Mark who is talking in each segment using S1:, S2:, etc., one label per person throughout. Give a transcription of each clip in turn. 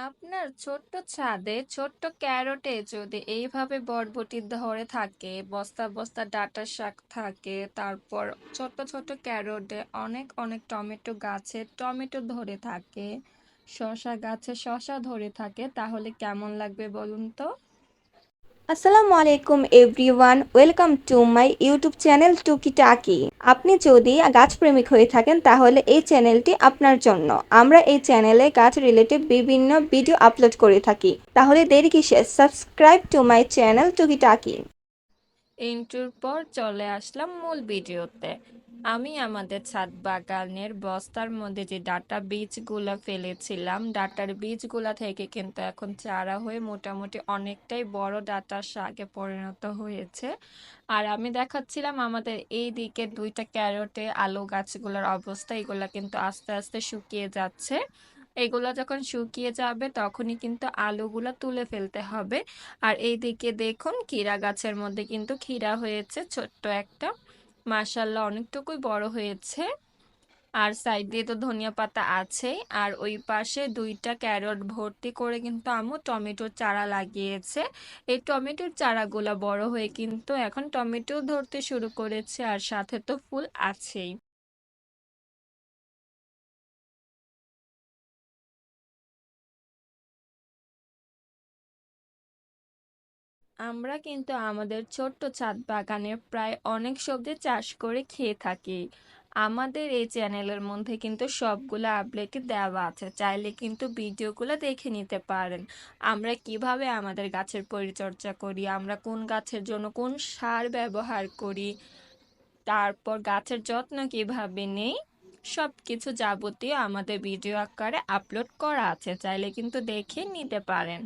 S1: আপনার ছোট্ট ছাদে ছোট্ট ক্যারটে যদি এইভাবে বরবটি ধরে থাকে, বস্তা বস্তা ডাটা শাক থাকে, তারপর ছোট ছোট ক্যারটে অনেক অনেক টমেটো গাছে টমেটো ধরে থাকে শশা গাছে শশা ধরে থাকে, তাহলে কেমন লাগবে বলুন তো?
S2: আসসালামু আলাইকুম everyone, welcome to my YouTube channel Tuki Taki. আপনি যদি গাছ প্রেমিক হয়ে থাকেন, তাহলে এই চ্যানেলটি আপনার জন্য। আমরা এই চ্যানেলে গাছ রিলেটেড বিভিন্ন ভিডিও আপলোড করে থাকি। তাহলে দেরি কিসে সাবস্ক্রাইব টু মাই চ্যানেল টুকি টাকি।
S1: ইন্টুর পর চলে আসলাম মূল ভিডিওতে। আমি আমাদের ছাদ বাগানের বস্তার মধ্যে যে ডাটা বীজগুলো ফেলেছিলাম, ডাটার বীজগুলা থেকে কিন্তু এখন চারা হয়ে মোটামুটি অনেকটাই বড় ডাটা শাকে পরিণত হয়েছে। আর আমি দেখাচ্ছিলাম আমাদের এই দিকে দুইটা ক্যারটে আলু গাছগুলোর অবস্থা, এগুলো কিন্তু আস্তে আস্তে শুকিয়ে যাচ্ছে। এগুলো যখন শুকিয়ে যাবে তখনই কিন্তু আলুগুলা তুলে ফেলতে হবে। আর এইদিকে দেখুন ক্ষীরা গাছের মধ্যে কিন্তু ক্ষীরা হয়েছে, ছোট্ট একটা। মাশাল্লাহ অনেকটুকুই বড় হয়েছে। আর সাইড দিয়ে তো ধনিয়া পাতা আছেই। আর ওই পাশে দুইটা ক্যারট ভর্তি করে কিন্তু আমু টমেটোর চারা লাগিয়েছে। এই টমেটোর চারাগুলো বড় হয়ে কিন্তু এখন টমেটো ধরতে শুরু করেছে আর সাথে তো ফুল আছেই। আমরা কিন্তু আমাদের ছোট্ট ছাদ বাগানে প্রায় অনেক সবজি চাষ করে খেয়ে থাকি। আমাদের এই চ্যানেলের মধ্যে কিন্তু সবগুলো আপডেট দেওয়া আছে। চাইলে কিন্তু ভিডিওগুলো দেখে নিতে পারেন। আমরা কীভাবে আমাদের গাছের পরিচর্যা করি? আমরা কোন গাছের জন্য কোন সার ব্যবহার করি? তারপর গাছের যত্ন কীভাবে নেই? সব কিছু যাবতীয় আমাদের ভিডিও আকারে আপলোড করা আছে। চাইলে কিন্তু দেখে নিতে পারেন।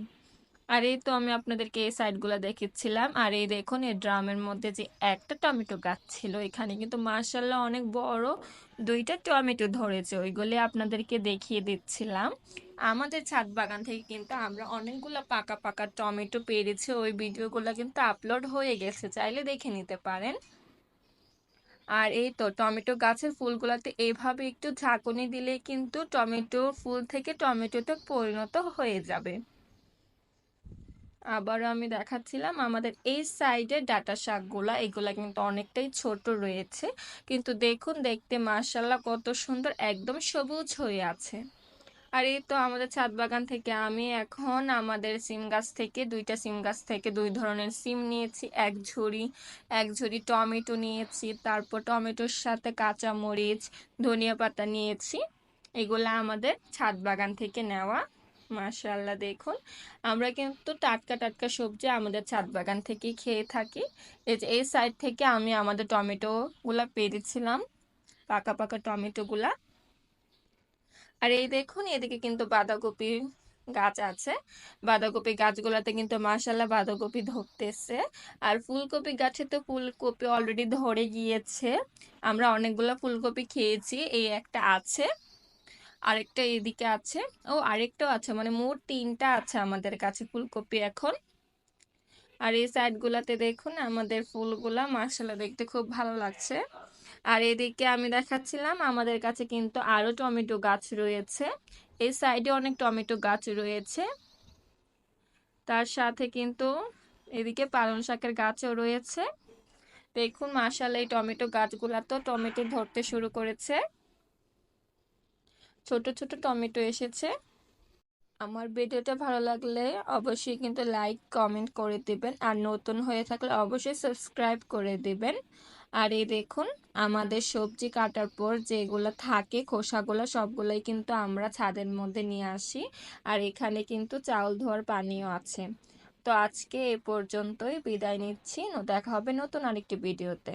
S1: আর এই তো আমি আপনাদেরকে এই সাইডগুলো দেখিয়েছিলাম আর এই দেখুন, এই ড্রামের মধ্যে যে একটা টমেটো গাছ ছিল, এখানে কিন্তু মার্শাল্লাহ অনেক বড় দুইটা টমেটো ধরেছে, ওইগুলি আপনাদেরকে দেখিয়ে দিচ্ছিলাম। আমাদের ছাদ বাগান থেকে কিন্তু আমরা অনেকগুলো পাকা পাকা টমেটো পেরেছি, ওই ভিডিওগুলো কিন্তু আপলোড হয়ে গেছে, চাইলে দেখে নিতে পারেন। আর এই তো টমেটো গাছের ফুলগুলোতে এইভাবে একটু ঝাঁকুনি দিলে কিন্তু টমেটো ফুল থেকে টমেটোতে পরিণত হয়ে যাবে। আবারও আমি দেখাচ্ছিলাম আমাদের এই সাইডে ডাটা শাকগুলা, এগুলা কিন্তু অনেকটাই ছোট রয়েছে। কিন্তু দেখুন, দেখতে মার্শাল্লাহ কত সুন্দর একদম সবুজ হয়ে আছে। আর এই তো আমাদের ছাদ বাগান থেকে আমি এখন আমাদের সিম গাছ থেকে, দুইটা সিম গাছ থেকে দুই ধরনের সিম নিয়েছি। এক ঝুড়ি এক ঝুড়ি টমেটো নিয়েছি, তারপর টমেটোর সাথে কাঁচা মরিচ ধনিয়া পাতা নিয়েছি। এগুলা আমাদের ছাদ বাগান থেকে নেওয়া মাশাল্লাহ দেখুন। আমরা কিন্তু টাটকা টাটকা সবজি আমাদের ছাদ বাগান থেকে খেয়ে থাকি। এই যে, এই সাইড থেকে আমি আমাদের টমেটোগুলা পেরেছিলাম, পাকা পাকা টমেটোগুলা আর এই দেখুন, এদিকে কিন্তু বাঁধাকপি গাছ আছে। বাঁধাকপি গাছগুলোতে কিন্তু মাশাল্লাহ বাঁধাকপি ধরতেছে। আর ফুলকপি গাছে তো ফুলকপি অলরেডি ধরে গিয়েছে। আমরা অনেকগুলো ফুলকপি খেয়েছি, এই একটা আছে। আরেকটা এদিকে আছে। ও আরেকটাও আছে মানে মোট তিনটা আছে আমাদের কাছে ফুলকপি এখন। আর এই সাইডগুলাতে দেখুন, আমাদের ফুলগুলা মার্শাল্লাহ দেখতে খুব ভালো লাগছে। আর এদিকে আমি দেখাচ্ছিলাম, আমাদের কাছে কিন্তু আরও টমেটো গাছ রয়েছে। এই সাইডে অনেক টমেটো গাছ রয়েছে। তার সাথে কিন্তু এদিকে পালং শাকের গাছও রয়েছে। দেখুন মার্শাল্লাহ এই টমেটো গাছগুলা তো টমেটো ধরতে শুরু করেছে। ছোট ছোট টমেটো এসেছে। আমার ভিডিওটা ভালো লাগলে অবশ্যই কিন্তু লাইক, কমেন্ট করে দিবেন। আর নতুন হয়ে থাকলে অবশ্যই সাবস্ক্রাইব করে দিবেন। আর এই দেখুন, আমাদের সবজি কাটার পর যেগুলো থাকে, খোসাগুলো সবগুলোই কিন্তু আমরা ছাদের মধ্যে নিয়ে আসি। আর এখানে কিন্তু চাউল ধোয়ার পানিও আছে। তো আজকে এ পর্যন্তই। বিদায় নিচ্ছি। দেখা হবে নতুন আরেকটি ভিডিওতে।